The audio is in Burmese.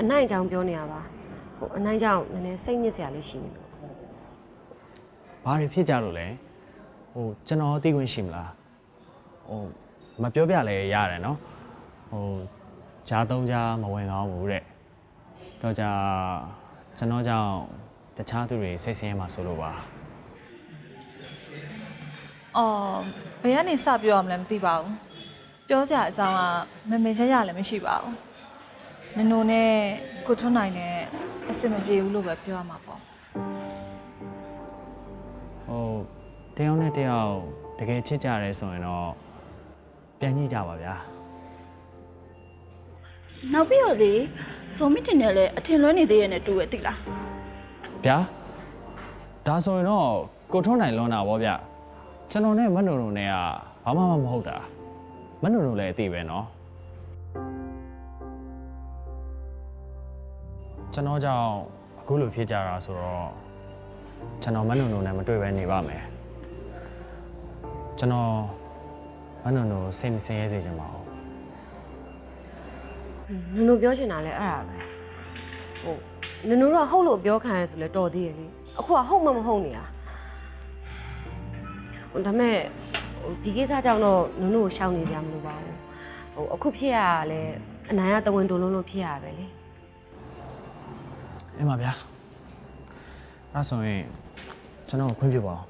အနိုင်အကြောင်းပြောနေရပါဟိုအနိုင်ကြောင့်နည်းနည်းစိတ်ညစ်စရာလေးရှိနေလို့ဘာတွေဖြစ်ကြလို့လဲဟိုကျွန်တော်သိခွင့်ရှိမလားဟိုမပြောပြလဲရတယ်နော်ဟိုဂျားသုံးဂျားမဝင်ကောင်းဘူးတဲ့တော့ကြကျွန်တော်ကြောင့်တခြားသူတွေစိတ်ဆင်းရဲမှာဆိုလို့ပါအော်ဘယ်ကနေစပြောရမလဲမသိပါဘူးပြောစရာအကြောင်းကမမေရရလည်းမရှိပါဘူး နင်တို့နဲ့ကိုထွန်းနိုင်နဲ့အဆင်မပြေဘူးလို့ပဲပြောရမှာပေါ့ဟိုတယောက်နဲ့တယောက်တကယ်ချစ်ကြရဲဆိုရင်တော့ပြန်ညှိကြပါဗျာနောက်ပြီးတော့လေဇုံမီတင်နဲ့လည်းအထင်လွဲနေသေးရဲ့နဲ့တူရဲ့တိလားဗျာဒါဆိုရင်တော့ကိုထွန်းနိုင်လွန်တာဗောဗျကျွန်တော်နဲ့မတ်နုံနုံနဲ့ကဘာမှမဟုတ်တာမတ်နုံနုံလည်းအသိပဲနော် ကျွန်တော်ကြောင့်အခုလိုဖြစ်ကြတာဆိုတော့ကျွန်တော်မတ်နုံနုံနဲ့မတွေ့ပဲနေပါမယ်ကျွန်တော်မတ်နုံနုံစိတ်မစင်ရဲစေချင်ပါဘူးနင်တို့ပြောချင်တာလဲအဲ့ဒါပဲဟိုနင်တို့ကဟုတ်လို့ပြောခံရဆိုလဲတော်သေးရဲ့လေအခုကဟုတ်မှမဟုတ်နေတာဟိုဒါမဲ့ဟိုဒီကိစ္စကြောင့်တော့နင်တို့ကိုရှောင်နေကြမလို့ပါဘူးဟိုအခုဖြစ်ရတာလဲအနိုင်ရတဝင်တုံလုံးလို့ဖြစ်ရပဲလေ အင်းပါဗျာအဲ့ဆိုရင်ကျွန်တော်ကိုခွင့်ပြုပါအောင်